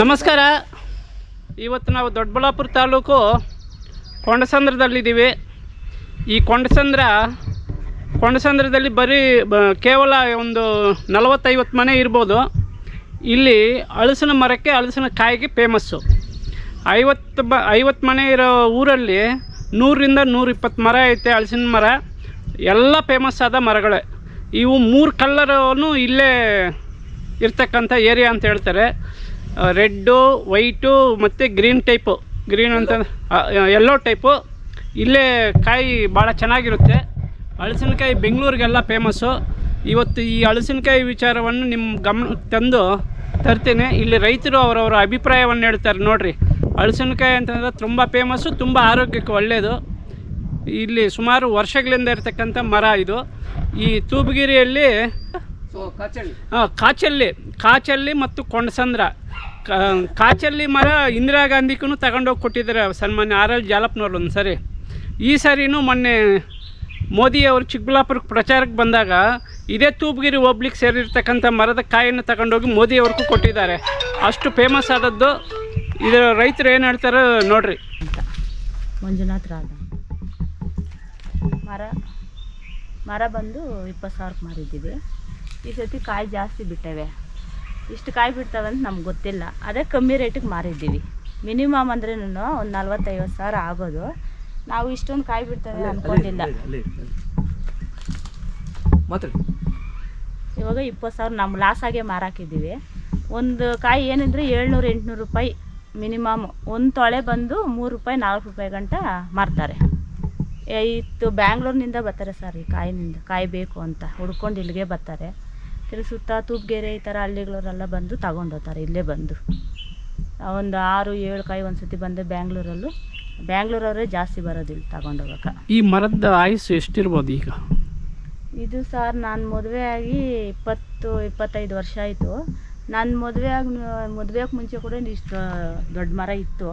ನಮಸ್ಕಾರ. ಇವತ್ತು ನಾವು ದೊಡ್ಡಬಳ್ಳಾಪುರ ತಾಲೂಕು ಕೊಂಡಸಂದ್ರದಲ್ಲಿದ್ದೀವಿ. ಈ ಕೊಂಡಸಂದ್ರ, ಕೊಂಡಸಂದ್ರದಲ್ಲಿ ಬರೀ ಕೇವಲ ಒಂದು ನಲವತ್ತೈವತ್ತು ಮನೆ ಇರ್ಬೋದು. ಇಲ್ಲಿ ಹಲಸಿನ ಮರಕ್ಕೆ ಹಲಸಿನ ಕಾಯಿಗೆ ಫೇಮಸ್ಸು ಐವತ್ತು ಬ, ಐವತ್ತು ಮನೆ ಇರೋ ಊರಲ್ಲಿ ನೂರರಿಂದ ನೂರಿಪ್ಪತ್ತು ಮರ ಐತೆ ಹಲಸಿನ ಮರ. ಎಲ್ಲ ಫೇಮಸ್ ಆದ ಮರಗಳೇ. ಇವು ಮೂರು ಕಲ್ಲರೂ ಇಲ್ಲೇ ಇರ್ತಕ್ಕಂಥ ಏರಿಯಾ ಅಂತ ಹೇಳ್ತಾರೆ. ರೆಡ್ಡು, ವೈಟು ಮತ್ತು ಗ್ರೀನ್ ಟೈಪು. ಗ್ರೀನ್ ಅಂತ ಎಲ್ಲೋ ಟೈಪು. ಇಲ್ಲೇ ಕಾಯಿ ಭಾಳ ಚೆನ್ನಾಗಿರುತ್ತೆ. ಹಳಸಿನಕಾಯಿ ಬೆಂಗಳೂರಿಗೆಲ್ಲ ಫೇಮಸ್ಸು ಇವತ್ತು ಈ ಹಳಸಿನಕಾಯಿ ವಿಚಾರವನ್ನು ನಿಮ್ಮ ಗಮನಕ್ಕೆ ತಂದು ತರ್ತೀನಿ. ಇಲ್ಲಿ ರೈತರು ಅವರವರ ಅಭಿಪ್ರಾಯವನ್ನು ಹೇಳ್ತಾರೆ ನೋಡಿರಿ. ಹಳಸಿನಕಾಯಿ ಅಂತಂದ್ರೆ ತುಂಬ ಫೇಮಸ್ಸು ತುಂಬ ಆರೋಗ್ಯಕ್ಕೆ ಒಳ್ಳೆಯದು ಇಲ್ಲಿ ಸುಮಾರು ವರ್ಷಗಳಿಂದ ಇರತಕ್ಕಂಥ ಮರ ಇದು. ಈ ತೂಬಗಿರಿಯಲ್ಲಿ ಹಾಂ ಕಾಚಲ್ಲಿ ಕಾಚಲ್ಲಿ ಮತ್ತು ಕೊಂಡಸಂದ್ರ ಕಾ- ಕಾಚಲ್ಲಿ ಮರ ಇಂದಿರಾ ಗಾಂಧಿಗೂ ತಗೊಂಡೋಗಿ ಕೊಟ್ಟಿದ್ದಾರೆ ಸನ್ಮಾನ್ಯ ಆರ್ ಎಲ್ ಜಾಲಪ್ನವ್ರು ಒಂದು ಸರಿ. ಈ ಸರಿನೂ ಮೊನ್ನೆ ಮೋದಿಯವರು ಚಿಕ್ಕಬಳ್ಳಾಪುರಕ್ಕೆ ಪ್ರಚಾರಕ್ಕೆ ಬಂದಾಗ ಇದೇ ತೂಪುಗಿರಿ ಹೋಬ್ಳಿಗೆ ಸೇರಿರ್ತಕ್ಕಂಥ ಮರದ ಕಾಯನ್ನು ತಗೊಂಡೋಗಿ ಮೋದಿಯವ್ರಿಗೂ ಕೊಟ್ಟಿದ್ದಾರೆ. ಅಷ್ಟು ಫೇಮಸ್ ಆದದ್ದು ಇದರ ರೈತರು ಏನು ಹೇಳ್ತಾರೆ ನೋಡ್ರಿ. ಮಂಜುನಾಥ್ ರಾಧ ಮರ ಮರ ಬಂದು ಇಪ್ಪತ್ತು ಸಾವಿರಕ್ಕೆ ಮಾರಿದ್ದೀವಿ. ಈ ಸರ್ತಿ ಕಾಯಿ ಜಾಸ್ತಿ ಬಿಟ್ಟವೆ. ಇಷ್ಟು ಕಾಯಿ ಬಿಡ್ತವೆ ಅಂತ ನಮ್ಗೆ ಗೊತ್ತಿಲ್ಲ. ಅದೇ ಕಮ್ಮಿ ರೇಟಿಗೆ ಮಾರಿದ್ದೀವಿ. ಮಿನಿಮಮ್ ಅಂದ್ರೆ ಒಂದು ನಲ್ವತ್ತೈವತ್ತು ಸಾವಿರ ಆಗೋದು ನಾವು ಇಷ್ಟೊಂದು ಕಾಯಿ ಬಿಡ್ತವೆ ಅಂದ್ಕೊಂಡಿಲ್ಲ ಇವಾಗ ಇಪ್ಪತ್ತು ಸಾವಿರ ನಮ್ಮ ಲಾಸ್ ಆಗೇ ಮಾರಾಕಿದ್ದೀವಿ. ಒಂದು ಕಾಯಿ ಏನಂದರೆ ಏಳ್ನೂರು ಎಂಟುನೂರು ರೂಪಾಯಿ ಮಿನಿಮಮ್. ಒಂದು ತೊಳೆ ಬಂದು ಮೂರು ರೂಪಾಯಿ ನಾಲ್ಕು ರೂಪಾಯಿ ಗಂಟ ಮಾರ್ತಾರೆ. ಇತ್ತು ಬ್ಯಾಂಗ್ಳೂರಿನಿಂದ ಬರ್ತಾರೆ ಸರ್ ಈ ಕಾಯಿನಿಂದ. ಕಾಯಿ ಬೇಕು ಅಂತ. ಹುಡ್ಕೊಂಡು ಇಲ್ಲಿಗೆ ಬರ್ತಾರೆ. ತಿರುಗಿ ಸುತ್ತ ತೂಪ್ಗೆರೆ ಈ ಥರ ಹಳ್ಳಿಗಳವರೆಲ್ಲ ಬಂದು ತಗೊಂಡೋಗ್ತಾರೆ ಇಲ್ಲೇ ಬಂದು. ಒಂದು ಆರು ಏಳು ಕಾಯಿ ಒಂದು ಸತಿ ಬಂದು ಬ್ಯಾಂಗ್ಳೂರಲ್ಲೂ ಬ್ಯಾಂಗ್ಳೂರವರೇ ಜಾಸ್ತಿ ಬರೋದಿಲ್ಲ ತಗೊಂಡೋಗಕ್ಕೆ ಈ ಮರದ ಆಯುಸ್ಸು ಎಷ್ಟಿರ್ಬೋದು ಈಗ? ಇದು ಸರ್ ನಾನು ಮದುವೆ ಆಗಿ ಇಪ್ಪತ್ತು ಇಪ್ಪತ್ತೈದು ವರ್ಷ ಆಯಿತು. ನಾನು ಮದುವೆ ಆಗಿ ಮದುವೆಗೆ ಮುಂಚೆ ಕೂಡ ಇಷ್ಟು ದೊಡ್ಡ ಮರ ಇತ್ತು.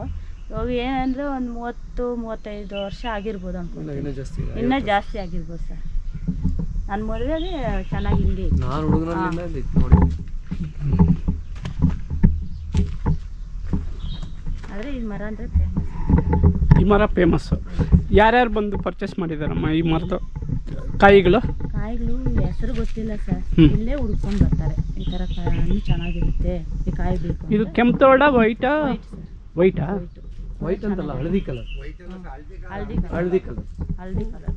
ಇವಾಗ ಏನಂದರೆ ಒಂದು ಮೂವತ್ತು ಮೂವತ್ತೈದು ವರ್ಷ ಆಗಿರ್ಬೋದು ಅನ್ಕೊಂಡು ಇನ್ನೂ ಜಾಸ್ತಿ ಇದೆ. ಇನ್ನೂ ಜಾಸ್ತಿ ಆಗಿರ್ಬೋದು ಸರ್. ನನ್ನ ಮದುವೆಗೆ ಚೆನ್ನಾಗಿ ಹಿಂಗೆ ಇತ್ತು ನಾನು ಹುಡುಗನಲ್ಲಿಂದ ಇತ್ತು ನೋಡಿ. ಆದರೆ ಈ ಮರ ಅಂದರೆ ಫೇಮಸ್ ಈ ಮರ ಫೇಮಸ್ಸು ಯಾರ್ಯಾರು ಬಂದು ಪರ್ಚೇಸ್ ಮಾಡಿದಾರಮ್ಮ ಈ ಮರದ ಕಾಯಿಗಳು? ಕಾಯಿಗಳು ಹೆಸರು ಗೊತ್ತಿಲ್ಲ ಸರ್. ಇಲ್ಲೇ ಹುಡ್ಕೊಂಡು ಬರ್ತಾರೆ. ಈ ಥರ ಕಾಯಿ ಹಣ್ಣು ಚೆನ್ನಾಗಿರುತ್ತೆ. ಈ ಕಾಯಿ ಬೇಕು ಇದು ಕೆಂಪೋಡ ವೈಟಾ ವೈಟ್ ವೈಟಾ ಅಂತಲ್ಲ ಹಳದಿ ಕಲರ್ ಹಳದಿ ಹಳದಿ ಕಲರ್ ಹಳದಿ ಕಲರ್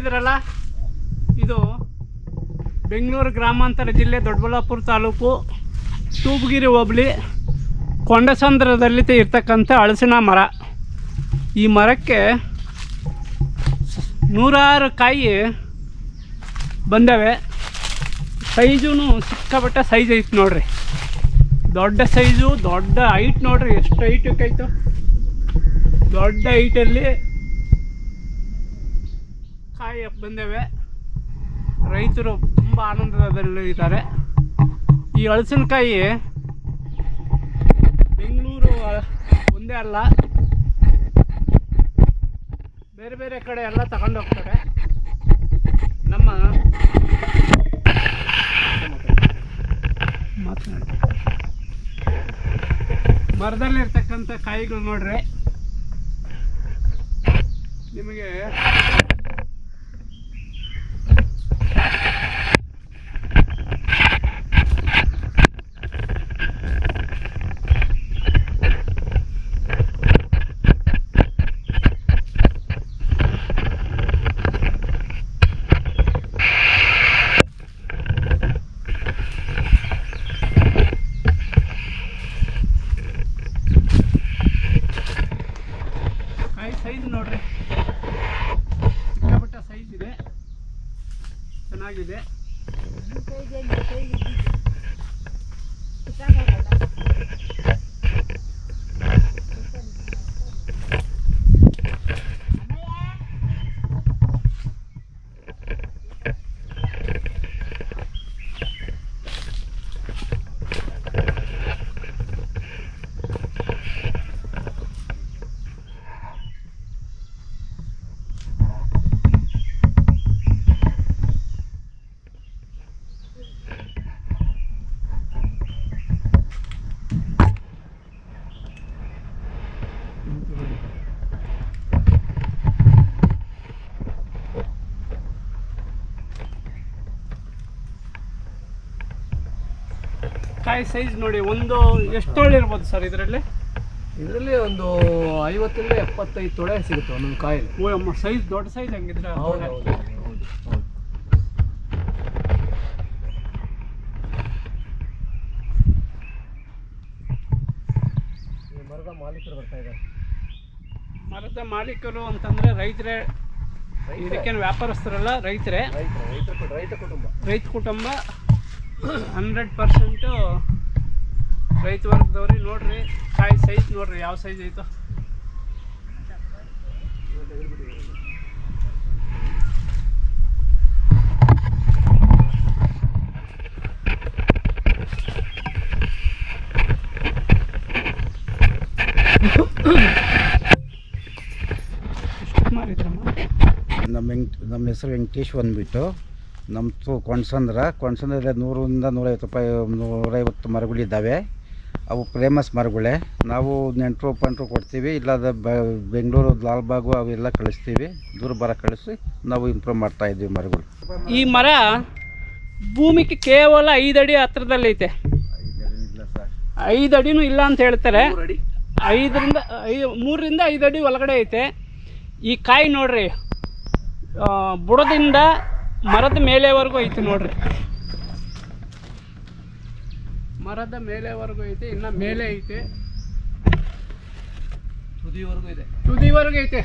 ನೋಡಿದ್ರಲ್ಲ? ಇದು ಬೆಂಗಳೂರು ಗ್ರಾಮಾಂತರ ಜಿಲ್ಲೆ ದೊಡ್ಡಬಳ್ಳಾಪುರ ತಾಲೂಕು ತೂಬಗಿರಿ ಹೋಬಳಿ ಕೊಂಡಸಂದ್ರದಲ್ಲಿ ಇರ್ತಕ್ಕಂಥ ಹಳಸಿನ ಮರ. ಈ ಮರಕ್ಕೆ ನೂರಾರು ಕಾಯಿ ಬಂದವೆ. ಸೈಜೂ ಸಿಕ್ಕಾಪಟ್ಟೆ ಸೈಜ್ ಐತೆ ನೋಡ್ರಿ. ದೊಡ್ಡ ಸೈಜು, ದೊಡ್ಡ ಹೈಟ್ ನೋಡ್ರಿ, ಎಷ್ಟು ಹೈಟಕ್ಕೆ ಆಯಿತು ದೊಡ್ಡ ಹೈಟಲ್ಲಿ ಕಾಯಿ ಬಂದೇವೆ. ರೈತರು ತುಂಬ ಆನಂದದಲ್ಲಿ ಇದ್ದಾರೆ. ಈ ಹಲಸಿನಕಾಯಿ ಬೆಂಗಳೂರು ಒಂದೇ ಅಲ್ಲ. ಬೇರೆ ಬೇರೆ ಕಡೆ ಎಲ್ಲ ತಗೊಂಡು ಹೋಗ್ತಾರೆ. ನಮ್ಮ ಮರದಲ್ಲಿರ್ತಕ್ಕಂಥ ಕಾಯಿಗಳು ನೋಡ್ರಿ. ನಿಮಗೆ ಸೈಜ್ ನೋಡ್ರಿ. ಸಿಕ್ಕಾಪಟ್ಟ ಸೈಜ್ ಇದೆ. ಚೆನ್ನಾಗಿದೆ. ಕಾಯಿ ಸೈಜ್ ನೋಡಿ ಒಂದು ಎಷ್ಟು ತೊಳೆ ಇರ್ಬೋದು ಸರ್ ಇದರಲ್ಲಿ? ಇದರಲ್ಲಿ ಒಂದು ಐವತ್ತರಿಂದ ಎಪ್ಪತ್ತೈದು ತೊಳೆ ಸಿಗುತ್ತೆ ಒಂದೊಂದು ಕಾಯಿ ಸೈಜ್ ದೊಡ್ಡ ಸೈಜ್ ಹಂಗಿದ್ರೆ ಮರದ ಮಾಲೀಕರು ಬರ್ತಾ ಇದ್ದಾರೆ. ಮರದ ಮಾಲೀಕರು ಅಂತಂದ್ರೆ ರೈತರೇ ಇದಕ್ಕೇನು ವ್ಯಾಪಾರಸ್ಥರಲ್ಲ ರೈತರೇ ರೈತ ಕುಟುಂಬ. ರೈತ ಕುಟುಂಬ ಹಂಡ್ರೆಡ್ ಪರ್ಸೆಂಟು ರೈತ ವರ್ಗದವ್ರಿ, ನೋಡ್ರಿ ಕಾಯಿ ಸೈಜ್ ನೋಡ್ರಿ, ಯಾವ ಸೈಜ್ ಐತೋ. ನಮ್ಮ ವೆಂಕ್ ನಮ್ಮ ಹೆಸರು ವೆಂಕಟೇಶ್ ಬಂದುಬಿಟ್ಟು. ನಮ್ಮದು ಕೊಣಸಂದ್ರ ಕೊಣಸಂದ್ರಲ್ಲಿ ನೂರರಿಂದ ನೂರೈವತ್ತು ರೂಪಾಯಿ ನೂರೈವತ್ತು ಮರಗಳಿದ್ದಾವೆ. ಅವು ಫೇಮಸ್ ಮರಗಳೇ. ನಾವು ನೆಂಟರು ಪಂಟರು ಕೊಡ್ತೀವಿ. ಇಲ್ಲಾದ ಬೆಂಗಳೂರು ಲಾಲ್ಬಾಗು ಅವೆಲ್ಲ ಕಳಿಸ್ತೀವಿ. ದೂರ ಬರ ಕಳಿಸಿ ನಾವು ಇಂಪ್ರೂವ್ ಮಾಡ್ತಾ ಇದ್ದೀವಿ ಮರಗಳು. ಈ ಮರ ಭೂಮಿಗೆ ಕೇವಲ ಐದು ಅಡಿ ಹತ್ರದಲ್ಲೈತೆ ಐದು ಅಡಿನೂ ಇಲ್ಲ ಅಂತ ಹೇಳ್ತಾರೆ. ಐದರಿಂದ ಐ ಮೂರರಿಂದ ಐದು ಅಡಿ ಒಳಗಡೆ ಐತೆ. ಈ ಕಾಯಿ ನೋಡ್ರಿ ಬುಡದಿಂದ ಮರದ ಮೇಲೆವರೆಗೂ ಐತಿ ನೋಡ್ರಿ. ಮರದ ಮೇಲೆವರೆಗೂ ಐತಿ ಇನ್ನ ಮೇಲೆ ಐತೆ. ತುದಿವರೆಗೂ ಇದೆ. ತುದಿವರೆಗೂ ಐತೆ.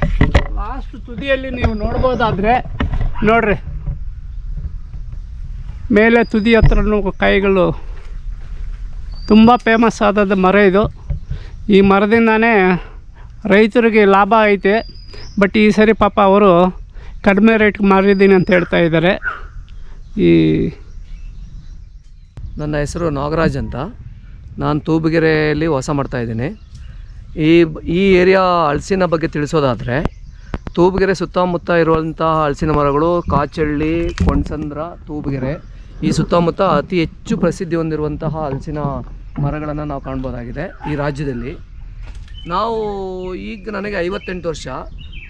ಲಾಸ್ಟ್ ತುದಿಯಲ್ಲಿ ನೀವು ನೋಡ್ಬೋದಾದ್ರೆ ನೋಡ್ರಿ. ಮೇಲೆ ತುದಿ ಹತ್ರನೂ ಕಾಯಿಗಳು ತುಂಬ ಫೇಮಸ್ ಆದದ ಮರ ಇದು. ಈ ಮರದಿಂದಾನೇ ರೈತರಿಗೆ ಲಾಭ ಐತೆ. ಬಟ್ ಈ ಸರಿ ಪಾಪ ಅವರು ಕಡಿಮೆ ರೇಟ್ಗೆ ಮಾರಿದ್ದೀನಿ ಅಂತ ಹೇಳ್ತಾ ಇದ್ದಾರೆ. ಈ ನನ್ನ ಹೆಸರು ನಾಗರಾಜ್ ಅಂತ. ನಾನು ತೂಬಗೆರೆಯಲ್ಲಿ ವಾಸ ಮಾಡ್ತಾ ಇದ್ದೀನಿ. ಈ ಈ ಏರಿಯಾ ಹಲಸಿನ ಬಗ್ಗೆ ತಿಳಿಸೋದಾದರೆ, ತೂಬಗೆರೆ ಸುತ್ತಮುತ್ತ ಇರುವಂತಹ ಹಲಸಿನ ಮರಗಳು ಕಾಚಳ್ಳಿ ಕೊಣಸಂದ್ರ ತೂಬಗೆರೆ, ಈ ಸುತ್ತಮುತ್ತ ಅತಿ ಹೆಚ್ಚು ಪ್ರಸಿದ್ಧಿ ಹೊಂದಿರುವಂತಹ ಹಲಸಿನ ಮರಗಳನ್ನು ನಾವು ಕಾಣ್ಬೋದಾಗಿದೆ ಈ ರಾಜ್ಯದಲ್ಲಿ. ನಾವು ಈಗ ನನಗೆ ಐವತ್ತೆಂಟು ವರ್ಷ.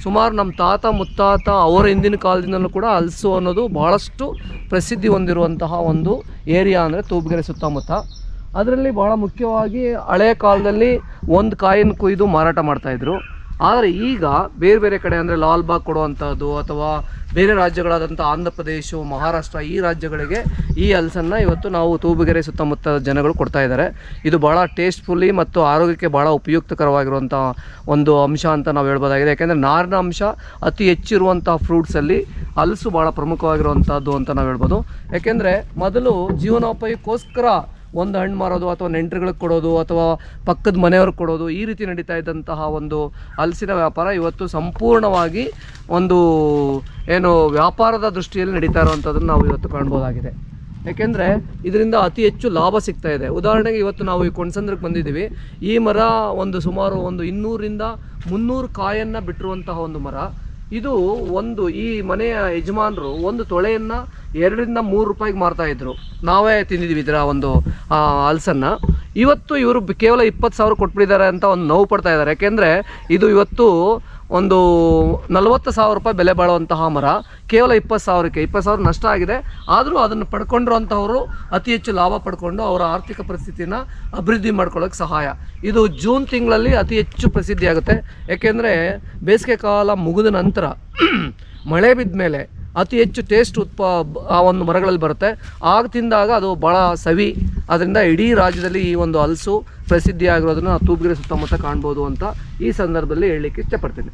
ಸುಮಾರು ನಮ್ಮ ತಾತ ಮುತ್ತಾತ ಅವರ ಹಿಂದಿನ ಕಾಲದಿಂದಲೂ ಕೂಡ ಹಲಸು ಅನ್ನೋದು ಭಾಳಷ್ಟು ಪ್ರಸಿದ್ಧಿ ಹೊಂದಿರುವಂತಹ ಒಂದು ಏರಿಯಾ ಅಂದರೆ ತೂಬಗೆರೆ ಸುತ್ತಮುತ್ತ. ಅದರಲ್ಲಿ ಭಾಳ ಮುಖ್ಯವಾಗಿ ಹಳೆಯ ಕಾಲದಲ್ಲಿ ಒಂದು ಕಾಯಿನ ಕುಯ್ದು ಮಾರಾಟ ಮಾಡ್ತಾಯಿದ್ರು ಆದರೆ ಈಗ ಬೇರೆ ಬೇರೆ ಕಡೆ ಅಂದರೆ ಲಾಲ್ಬಾಗ್ ಕೊಡುವಂಥದ್ದು ಅಥವಾ ಬೇರೆ ರಾಜ್ಯಗಳಾದಂಥ ಆಂಧ್ರ ಪ್ರದೇಶ ಮಹಾರಾಷ್ಟ್ರ ಈ ರಾಜ್ಯಗಳಿಗೆ ಈ ಹಲಸನ್ನು ಇವತ್ತು ನಾವು ತೂಬುಗೆರೆ ಸುತ್ತಮುತ್ತ ಜನಗಳು ಕೊಡ್ತಾ ಇದ್ದಾರೆ. ಇದು ಭಾಳ ಟೇಸ್ಟ್ಫುಲ್ಲಿ ಮತ್ತು ಆರೋಗ್ಯಕ್ಕೆ ಭಾಳ ಉಪಯುಕ್ತಕರವಾಗಿರುವಂಥ ಒಂದು ಅಂಶ ಅಂತ ನಾವು ಹೇಳ್ಬೋದಾಗಿದೆ. ಯಾಕೆಂದರೆ ನಾರಿನ ಅಂಶ ಅತಿ ಹೆಚ್ಚಿರುವಂಥ ಫ್ರೂಟ್ಸಲ್ಲಿ ಹಲಸು ಭಾಳ ಪ್ರಮುಖವಾಗಿರುವಂಥದ್ದು ಅಂತ ನಾವು ಹೇಳ್ಬೋದು. ಯಾಕೆಂದರೆ ಮೊದಲು ಜೀವನೋಪಾಯಕ್ಕೋಸ್ಕರ ಒಂದು ಹಣ್ಣು ಮಾರೋದು ಅಥವಾ ನೆಂಟರುಗಳಿಗೆ ಕೊಡೋದು ಅಥವಾ ಪಕ್ಕದ ಮನೆಯವ್ರಿಗೆ ಕೊಡೋದು ಈ ರೀತಿ ನಡೀತಾ ಇದ್ದಂತಹ ಒಂದು ಹಲಸಿನ ವ್ಯಾಪಾರ ಇವತ್ತು ಸಂಪೂರ್ಣವಾಗಿ ಒಂದು ಏನು ವ್ಯಾಪಾರದ ದೃಷ್ಟಿಯಲ್ಲಿ ನಡೀತಾ ಇರುವಂಥದ್ದನ್ನು ನಾವು ಇವತ್ತು ಕಾಣ್ಬೋದಾಗಿದೆ. ಯಾಕೆಂದರೆ ಇದರಿಂದ ಅತಿ ಹೆಚ್ಚು ಲಾಭ ಸಿಗ್ತಾ ಇದೆ. ಉದಾಹರಣೆಗೆ ಇವತ್ತು ನಾವು ಈ ಕೊಣಸಂದ್ರಕ್ಕೆ ಬಂದಿದ್ದೀವಿ. ಈ ಮರ ಒಂದು ಸುಮಾರು ಒಂದು ಇನ್ನೂರಿಂದ ಮುನ್ನೂರು ಕಾಯನ್ನು ಬಿಟ್ಟಿರುವಂತಹ ಒಂದು ಮರ. ಇದು ಒಂದು ಈ ಮನೆಯ ಯಜಮಾನರು ಒಂದು ತೊಳೆಯನ್ನು ಎರಡರಿಂದ ಮೂರು ರೂಪಾಯಿಗೆ ಮಾರ್ತಾ ಇದ್ರು. ನಾವೇ ತಿಂದಿದ್ವಿ ಇದರ ಒಂದು ಹಲಸನ್ನ. ಇವತ್ತು ಇವರು ಕೇವಲ ಇಪ್ಪತ್ತು ಸಾವಿರ ಕೊಟ್ಬಿಟ್ಟಿದ್ದಾರೆ ಅಂತ ಒಂದು ನೋವು ಪಡ್ತಾ ಇದ್ದಾರೆ. ಯಾಕೆಂದರೆ ಇದು ಇವತ್ತು ಒಂದು ನಲವತ್ತು ಸಾವಿರ ರೂಪಾಯಿ ಬೆಲೆ ಬಾಳುವಂತಹ ಮರ, ಕೇವಲ ಇಪ್ಪತ್ತು ಸಾವಿರಕ್ಕೆ. ಇಪ್ಪತ್ತು ಸಾವಿರ ನಷ್ಟ ಆಗಿದೆ. ಆದರೂ ಅದನ್ನು ಪಡ್ಕೊಂಡಿರುವಂಥವರು ಅತಿ ಹೆಚ್ಚು ಲಾಭ ಪಡ್ಕೊಂಡು ಅವರ ಆರ್ಥಿಕ ಪರಿಸ್ಥಿತಿನ ಅಭಿವೃದ್ಧಿ ಮಾಡ್ಕೊಳ್ಳೋಕೆ ಸಹಾಯ. ಇದು ಜೂನ್ ತಿಂಗಳಲ್ಲಿ ಅತಿ ಹೆಚ್ಚು ಪ್ರಸಿದ್ಧಿಯಾಗುತ್ತೆ. ಯಾಕೆಂದರೆ ಬೇಸಿಗೆ ಕಾಲ ಮುಗಿದ ನಂತರ ಮಳೆ ಬಿದ್ದ ಮೇಲೆ ಅತಿ ಹೆಚ್ಚು ಟೇಸ್ಟ್ ಉತ್ಪ ಆ ಒಂದು ಮರಗಳಲ್ಲಿ ಬರುತ್ತೆ. ಆಗ ತಿಂದಾಗ ಅದು ಭಾಳ ಸವಿ. ಅದರಿಂದ ಇಡೀ ರಾಜ್ಯದಲ್ಲಿ ಈ ಒಂದು ಹಲಸು ಪ್ರಸಿದ್ಧಿಯಾಗಿರೋದನ್ನು ನಾವು ತೂಬ್ಗೆರೆ ಸುತ್ತಮುತ್ತ ಕಾಣ್ಬೋದು ಅಂತ ಈ ಸಂದರ್ಭದಲ್ಲಿ ಹೇಳಲಿಕ್ಕೆ ಇಷ್ಟಪಡ್ತೀನಿ.